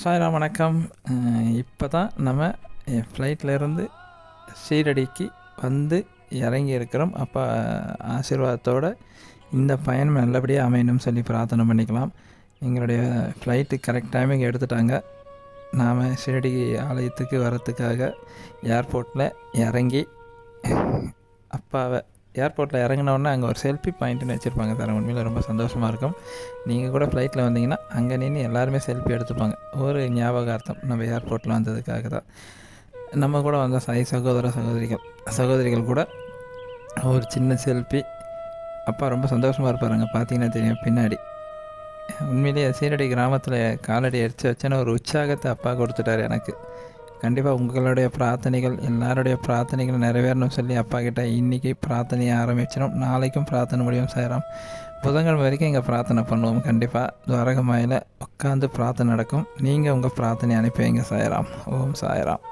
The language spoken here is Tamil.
சாய்ராம் வணக்கம். இப்போ தான் நம்ம ஃப்ளைட்லேருந்து ஷீரடிக்கு வந்து இறங்கி இருக்கிறோம். அப்போ ஆசீர்வாதத்தோடு இந்த பயணம் நல்லபடியாக அமையணும்னு சொல்லி பிரார்த்தனை பண்ணிக்கலாம். எங்களுடைய ஃப்ளைட்டு கரெக்ட் டைமிங் எடுத்துட்டாங்க. நாம் ஷீரடி ஆலயத்துக்கு வரத்துக்காக ஏர்போர்ட்டில் இறங்கி அப்பாவை ஏர்போர்ட்டில் இறங்கினோடனே அங்கே ஒரு செல்ஃபி பாயிண்ட்டுன்னு வச்சுருப்பாங்க சார். உண்மையில் ரொம்ப சந்தோஷமாக இருக்கும். நீங்கள் கூட ஃப்ளைட்டில் வந்தீங்கன்னா அங்கே நின்று எல்லாருமே செல்ஃபி எடுத்துப்பாங்க. ஒரு ஞாபகார்த்தம் நம்ம ஏர்போர்ட்டில் வந்ததுக்காக தான். நம்ம கூட வந்த சாய் சகோதர சகோதரிகள் சகோதரிகள் கூட ஒரு சின்ன செல்ஃபி அப்பா ரொம்ப சந்தோஷமாக இருப்பாருங்க. பார்த்தீங்கன்னா தெரியும் பின்னாடி. உண்மையிலேயே சீரடி கிராமத்தில் காலடி அடித்து வச்சேன்னு ஒரு உற்சாகத்தை அப்பா கொடுத்துட்டார் எனக்கு. கண்டிப்பாக உங்களுடைய பிரார்த்தனைகள் எல்லாருடைய பிரார்த்தனைகள் நிறைவேறணும் சொல்லி அப்பா கிட்ட இன்றைக்கி பிரார்த்தனையை ஆரம்பிச்சிடும் நாளைக்கும் பிரார்த்தனை முடியும் செய்கிறோம் புதன்கிழமை வரைக்கும் இங்கே பிரார்த்தனை பண்ணுவோம். கண்டிப்பாக துவாரகமாயில் உட்காந்து பிரார்த்தனை நடக்கும். நீங்கள் உங்கள் பிரார்த்தனை அனுப்பி வைங்க சாயராம். ஓம் சாயராம்.